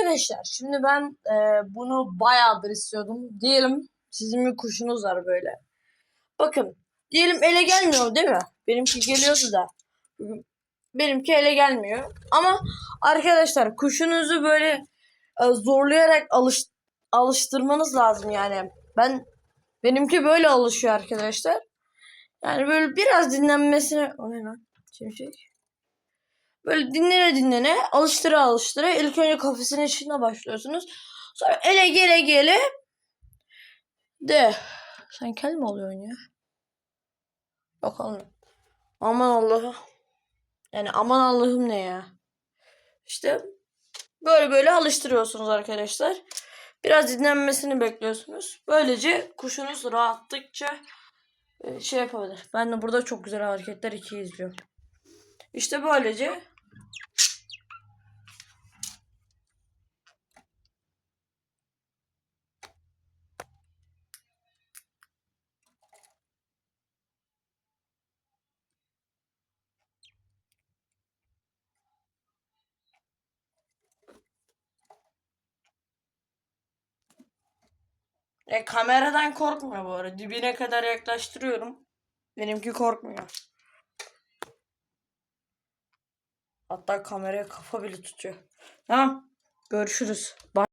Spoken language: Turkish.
arkadaşlar şimdi ben e, bunu bayağıdır istiyordum. Diyelim sizin bir kuşunuz var böyle. Bakın diyelim ele gelmiyor değil mi? Benimki geliyordu da. Benimki ele gelmiyor. Ama arkadaşlar kuşunuzu böyle e, zorlayarak alış, alıştırmanız lazım yani. Ben benimki böyle alışıyor arkadaşlar. Yani böyle biraz dinlenmesine... O ne lan? Şimşek. Böyle dinlene dinlene alıştıra alıştıra ilk önce kafesin içine başlıyorsunuz. Sonra ele gele gele de sen kel mi oluyorsun ya? Bakalım. Aman Allah'ım. Yani aman Allah'ım ne ya? İşte böyle böyle alıştırıyorsunuz arkadaşlar. Biraz dinlenmesini bekliyorsunuz. Böylece kuşunuz rahatlıkça e, şey yapabilir. Ben de burada çok güzel hareketler 2 izliyorum. İşte böylece E, kameradan korkmuyor bu arada. Dibine kadar yaklaştırıyorum. Benimki korkmuyor. Hatta kameraya kafa bile tutuyor. Tamam. Görüşürüz. Bye.